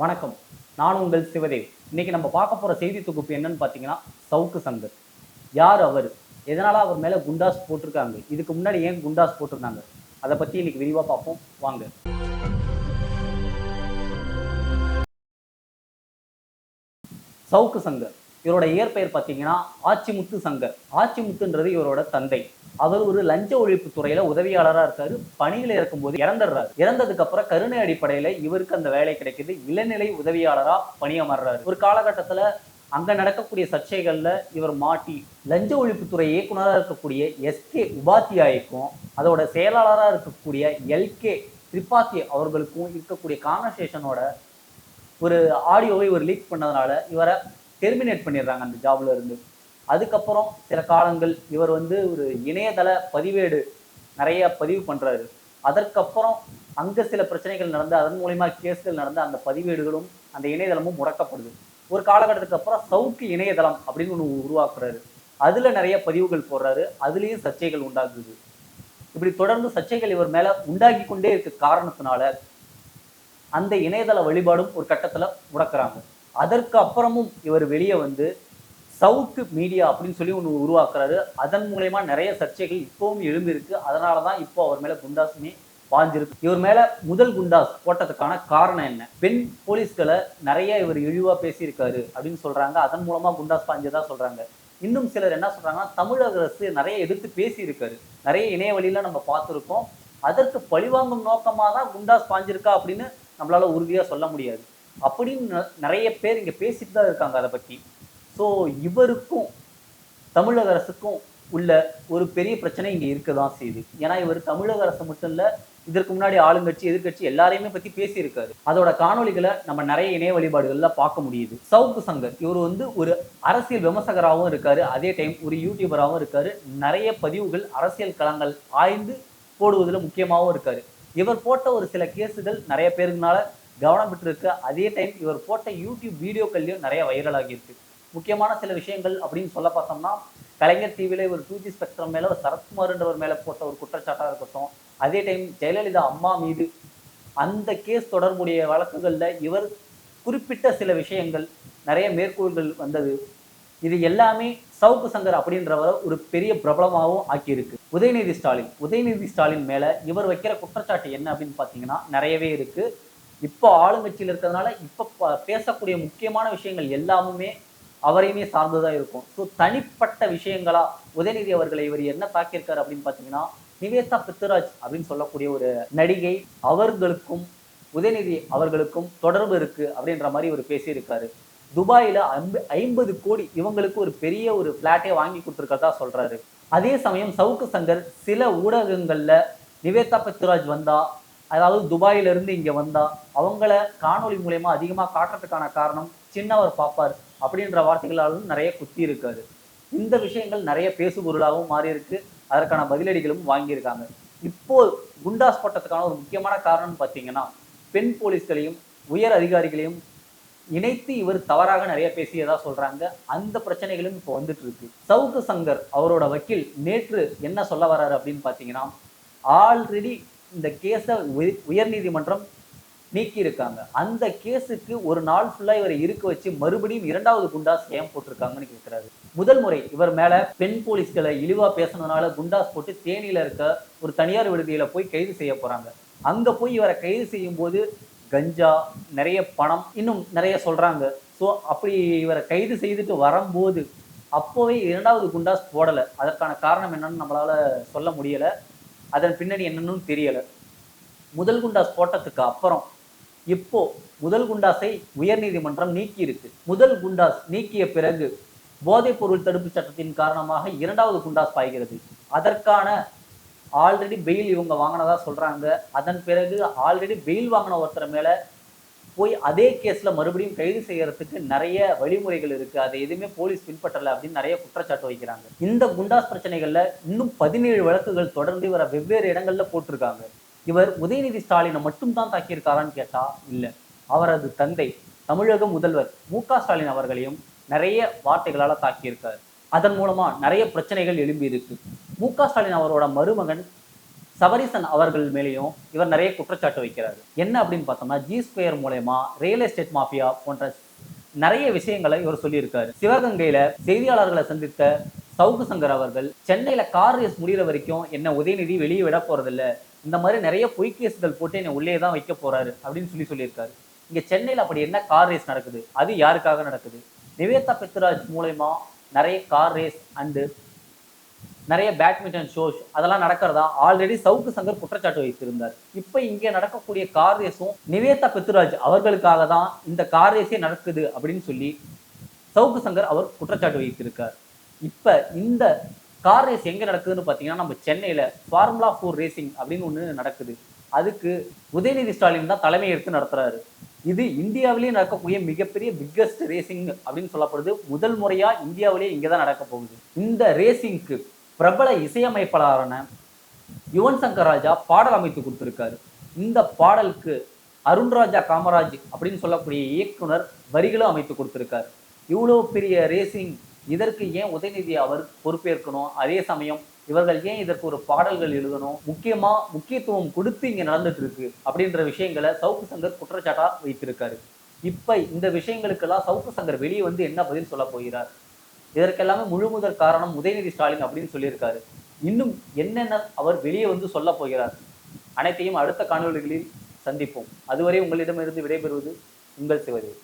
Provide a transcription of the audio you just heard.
வணக்கம். நான் உங்கள் சிவதேவ். இன்னைக்கு நம்ம பார்க்க போற செய்தி தொகுப்பு என்னன்னு பார்த்தீங்கன்னா சவுக்கு சங்கர். யார் அவர்? எதனால அவர் மேல குண்டாஸ் போட்டிருக்காங்க? இதுக்கு முன்னாடி ஏன் குண்டாஸ் போட்டிருந்தாங்க? அதை பத்தி இன்னைக்கு விரிவா பார்ப்போம். வாங்க. சவுக்கு சங்கர். இவரோட இயற்பெயர் பார்த்தீங்கன்னா ஆச்சிமுத்து சங்கர். ஆச்சிமுத்துன்றது இவரோட தந்தை. அவர் ஒரு லஞ்ச ஒழிப்பு துறையில உதவியாளரா இருக்காரு. பணியில இருக்கும்போது இறந்துடுறாரு. இறந்ததுக்கு அப்புறம் கருணை அடிப்படையில இவருக்கு அந்த வேலை கிடைக்குது. இளநிலை உதவியாளரா பணியமர்றாரு. ஒரு காலகட்டத்துல அங்க நடக்கக்கூடிய சர்ச்சைகள்ல இவர் மாட்டி லஞ்ச ஒழிப்புத்துறை இயக்குனராக இருக்கக்கூடிய எஸ்கே உபாத்தியாய்க்கும் அதோட செயலாளராக இருக்கக்கூடிய எல்கே திரிபாத்தி அவர்களுக்கும் இருக்கக்கூடிய கான்வர்சேஷனோட ஒரு ஆடியோவை இவர் லீக் பண்ணதுனால இவரை டெர்மினேட் பண்ணிடுறாங்க அந்த ஜாப்ல இருந்து. அதுக்கப்புறம் சில காலங்கள் இவர் வந்து ஒரு இணையதள பதிவேடு நிறைய பதிவு பண்ணுறாரு அதற்கப்புறம் அங்கே சில பிரச்சனைகள் நடந்து அதன் மூலயமா கேஸ்கள் நடந்து அந்த பதிவேடுகளும் அந்த இணையதளமும் முடக்கப்படுது. ஒரு காலகட்டத்துக்கு அப்புறம் சவுக்கு இணையதளம் அப்படின்னு ஒன்று உருவாக்குறாரு. அதில் நிறைய பதிவுகள் போடுறாரு. அதுலேயும் சர்ச்சைகள் உண்டாகுது. இப்படி தொடர்ந்து சர்ச்சைகள் இவர் மேலே உண்டாகி கொண்டே இருக்க காரணத்தினால அந்த இணையதள வழிபாடும் ஒரு கட்டத்தில் முடக்கிறாங்க. அதற்கு அப்புறமும் இவர் வெளியே வந்து சவுக்கு மீடியா அப்படின்னு சொல்லி ஒன்று உருவாக்குறாரு. அதன் மூலயமா நிறைய சர்ச்சைகள் இப்பவும் எழும்பியிருக்கு அதனால தான் இப்போ அவர் மேலே குண்டாசுமே பாஞ்சிருக்கு இவர் மேல முதல் குண்டாஸ் போட்டதுக்கான காரணம் என்ன? பெண் போலீஸ்களை நிறைய இவர் இழிவா பேசியிருக்காரு அப்படின்னு சொல்றாங்க. அதன் மூலமா குண்டாஸ் பாஞ்சதா சொல்றாங்க. இன்னும் சிலர் என்ன சொல்றாங்கன்னா தமிழக அரசு நிறைய எதிர்த்து பேசியிருக்காரு. நிறைய இணையவழியில நம்ம பார்த்துருக்கோம். அதற்கு பழிவாங்கும் நோக்கமாக தான் குண்டாஸ் பாஞ்சிருக்கா அப்படின்னு நம்மளால உறுதியா சொல்ல முடியாது. அப்படின்னு நிறைய பேர் இங்க பேசிட்டு தான் இருக்காங்க அதை பற்றி ஸோ இவருக்கும் தமிழக அரசுக்கும் உள்ள ஒரு பெரிய பிரச்சனை இங்க இருக்க தான் செய்யுது. ஏன்னா இவர் தமிழக அரசு மட்டும் இல்லை இதற்கு முன்னாடி ஆளுங்கட்சி எதிர்க்கட்சி எல்லாரையுமே பத்தி பேசியிருக்காரு. அதோட காணொளிகளை நம்ம நிறைய இணைய வழிபாடுகள்ல பார்க்க முடியுது. சவுக்கு சங்கர் இவர் வந்து ஒரு அரசியல் விமர்சகராகவும் இருக்காரு. அதே டைம் ஒரு யூடியூபராகவும் இருக்காரு. நிறைய பதிவுகள் அரசியல் களங்கள் ஆய்ந்து போடுவதில் முக்கியமாகவும் இருக்காரு. இவர் போட்ட ஒரு சில கேஸுகள் நிறைய பேருக்குனால கவனம் பெற்றிருக்கு அதே டைம் இவர் போட்ட யூடியூப் வீடியோக்கள்லையும் நிறைய வைரல் ஆகியிருக்கு முக்கியமான சில விஷயங்கள் அப்படின்னு சொல்ல பார்த்தோம்னா கலைஞர் டிவியில ஒரு டூ ஜி ஸ்பெக்ட்ரம் மேலே ஒரு சரத்குமார்ன்றவர் மேலே போட்ட ஒரு குற்றச்சாட்டாக இருக்கட்டும். அதே டைம் ஜெயலலிதா அம்மா மீது அந்த கேஸ் தொடர்புடைய வழக்குகளில் இவர் குறிப்பிட்ட சில விஷயங்கள் நிறைய மேற்கோள்கள் வந்தது. இது எல்லாமே சவுக்கு சங்கர் அப்படின்றவரை ஒரு பெரிய பிரபலமாகவும் ஆக்கியிருக்கு. உதயநிதி ஸ்டாலின். உதயநிதி ஸ்டாலின் மேலே இவர் வைக்கிற குற்றச்சாட்டு என்ன அப்படின்னு பார்த்தீங்கன்னா நிறையவே இருக்குது இப்போ ஆளுங்கட்சியில் இருக்கிறதுனால இப்போ பேசக்கூடிய முக்கியமான விஷயங்கள் எல்லாமுமே அவரையுமே சார்ந்துதான் இருக்கும். ஸோ தனிப்பட்ட விஷயங்களா உதயநிதி அவர்களை இவர் என்ன தாக்கியிருக்காரு அப்படின்னு பார்த்தீங்கன்னா நிவேதா பித்ராஜ் அப்படின்னு சொல்லக்கூடிய ஒரு நடிகை அவர்களுக்கும் உதயநிதி அவர்களுக்கும் தொடர்பு இருக்கு அப்படின்ற மாதிரி இவர் பேசியிருக்காரு. துபாயில ஐம்ப- ஐம்பது கோடி இவங்களுக்கு ஒரு பெரிய ஒரு பிளாட்டே வாங்கி கொடுத்துருக்கதா சொல்றாரு. அதே சமயம் சவுக்கு சங்கர் சில ஊடகங்கள்ல நிவேதா பித்ராஜ் வந்தா அதாவது துபாயிலிருந்து இங்கே இங்க வந்தா அவங்கள காணொளி மூலயமா அதிகமா காட்டுறதுக்கான காரணம் சின்னவர் பாப்பார் அப்படின்ற வார்த்தைகளாலும் நிறைய குத்தி இருக்காரு. இந்த விஷயங்கள் நிறைய பேசுபொருளாகவும் மாறி இருக்கு அதற்கான பதிலடிகளும் வாங்கியிருக்காங்க. இப்போ குண்டாஸ் போட்டதுக்கான ஒரு முக்கியமான காரணம்னு பார்த்தீங்கன்னா பெண் போலீஸ்களையும் உயர் அதிகாரிகளையும் இணைத்து இவர் தவறாக நிறைய பேசியதா சொல்றாங்க. அந்த பிரச்சனைகளும் இப்போ வந்துட்டு இருக்கு சவுக்கு சங்கர் அவரோட வக்கீல் நேற்று என்ன சொல்ல வர்றாரு அப்படின்னு பார்த்தீங்கன்னா ஆல்ரெடி இந்த கேஸை உயர்நீதிமன்றம் நீக்கி இருக்காங்க அந்த கேஸுக்கு ஒரு நாள் ஃபுல்லா இவரை இருக்க வச்சு மறுபடியும் இரண்டாவது குண்டாஸ் ஏன் போட்டிருக்காங்கன்னு கேட்குறாரு. முதல் முறை இவர் மேல பெண் போலீஸ்களை இழிவா பேசுனதுனால குண்டாஸ் போட்டு தேனியில் இருக்க ஒரு தனியார் விடுதியில போய் கைது செய்ய போறாங்க. அங்க போய் இவரை கைது செய்யும் போது கஞ்சா நிறைய பணம் இன்னும் நிறைய சொல்றாங்க. ஸோ அப்படி இவரை கைது செய்துட்டு வரும்போது அப்போவே இரண்டாவது குண்டாஸ் போடலை. அதற்கான காரணம் என்னன்னு நம்மளால சொல்ல முடியல. அதன் பின்னணி என்னன்னு தெரியலை. முதல் குண்டாஸ் போட்டதுக்கு அப்புறம் இப்போ முதல் குண்டாஸை உயர்நீதிமன்றம் நீக்கி இருக்கு முதல் குண்டாஸ் நீக்கிய பிறகு போதைப் பொருள் தடுப்பு சட்டத்தின் காரணமாக இரண்டாவது குண்டாஸ் பாய்கிறது. அதற்கான ஆல்ரெடி பெயில் இவங்க வாங்கினதா சொல்றாங்க. அதன் பிறகு ஆல்ரெடி பெயில் வாங்கின ஒருத்தர் மேல போய் அதே கேஸ்ல மறுபடியும் கைது செய்யறதுக்கு நிறைய வழிமுறைகள் இருக்கு. அதை எதுவுமே போலீஸ் பின்பற்றலை அப்படின்னு நிறைய குற்றச்சாட்டு வைக்கிறாங்க. இந்த குண்டாஸ் பிரச்சனைகள்ல இன்னும் பதினேழு வழக்குகள் தொடர்ந்து இவரை வெவ்வேறு இடங்கள்ல போட்டிருக்காங்க. இவர் உதயநிதி ஸ்டாலினை மட்டும் தான் தாக்கியிருக்காரான்னு கேட்டா இல்ல. அவரது தந்தை தமிழக முதல்வர் மு ஸ்டாலின் அவர்களையும் நிறைய வார்த்தைகளால தாக்கியிருக்கார். அதன் மூலமா நிறைய பிரச்சனைகள் எழும்பி இருக்கு மு க ஸ்டாலின் அவரோட மருமகன் சபரிசன் அவர்கள் மேலேயும் இவர் நிறைய குற்றச்சாட்டு வைக்கிறாரு. என்ன அப்படின்னு பார்த்தோம்னா ஜி ஸ்கொயர் மூலயமா ரியல் எஸ்டேட் மாஃபியா போன்ற நிறைய விஷயங்களை இவர் சொல்லியிருக்காரு. சிவகங்கையில செய்தியாளர்களை சந்தித்த சவுக்கு சங்கர் அவர்கள் சென்னையில கார் ரேஸ் முடிகிற வரைக்கும் என்ன உதயநிதி வெளியே விட போறதில்ல. இந்த மாதிரி நிறைய பொய் கேஸ்கள் போட்டு என்னை உள்ளே தான் வைக்க போறாரு அப்படின்னு சொல்லி சொல்லியிருக்காரு. இங்க சென்னையில அப்படி என்ன கார் ரேஸ் நடக்குது? அது யாருக்காக நடக்குது? நிவேதா பெத்ராஜ் மூலயமா நிறைய கார் ரேஸ் அண்டு நிறைய பேட்மிண்டன் ஷோஸ் அதெல்லாம் நடக்கிறதா? ஆல்ரெடி சவுக்கு சங்கர் குற்றச்சாட்டு வைத்திருந்தார். இப்போ இங்கே நடக்கக்கூடிய கார் ரேஸும் நிவேதா பெத்துராஜ் அவர்களுக்காக தான் இந்த கார் ரேஸே நடக்குது அப்படின்னு சொல்லி சவுக்கு சங்கர் அவர் குற்றச்சாட்டு வைத்திருக்கார். இப்போ இந்த கார் ரேஸ் எங்கே நடக்குதுன்னு பார்த்தீங்கன்னா நம்ம சென்னையில் ஃபார்முலா ஃபோர் ரேசிங் அப்படின்னு ஒன்று நடக்குது. அதுக்கு உதயநிதி ஸ்டாலின் தான் தலைமை எடுத்து நடத்துறாரு. இது இந்தியாவிலேயே நடக்கக்கூடிய மிகப்பெரிய பிக்கஸ்ட் ரேசிங் அப்படின்னு சொல்லப்படுது. முதல் முறையா இந்தியாவிலேயே இங்கே தான் நடக்க போகுது. இந்த ரேசிங்க்கு பிரபல இசையமைப்பாளரான யுவன் சங்கர் ராஜா பாடல் அமைத்து கொடுத்துருக்காரு. இந்த பாடலுக்கு அருண்ராஜா காமராஜ் அப்படின்னு சொல்லக்கூடிய இயக்குனர் வரிகளும் அமைத்து கொடுத்துருக்காரு. இவ்வளோ பெரிய ரேசிங் இதற்கு ஏன் உதயநிதி அவர் பொறுப்பேற்கணும்? அதே சமயம் இவர்கள் ஏன் இதற்கு ஒரு பாடல்கள் எழுதணும்? முக்கியமா முக்கியத்துவம் கொடுத்து இங்க நடந்துட்டு இருக்கு அப்படின்ற விஷயங்களை சவுக்கு சங்கர் குற்றச்சாட்டா வைத்திருக்காரு. இப்ப இந்த விஷயங்களுக்கெல்லாம் சவுக்கு சங்கர் வெளியே வந்து என்ன பதில் சொல்ல போகிறார்? இதற்கெல்லாமே முழு முதல் காரணம் உதயநிதி ஸ்டாலின் அப்படின்னு சொல்லியிருக்காரு. இன்னும் என்னென்ன அவர் வெளியே வந்து சொல்ல போகிறார்? அனைத்தையும் அடுத்த காணொளிகளில் சந்திப்போம். அதுவரை உங்களிடமிருந்து விடைபெறுவது உங்கள் சிவதேவி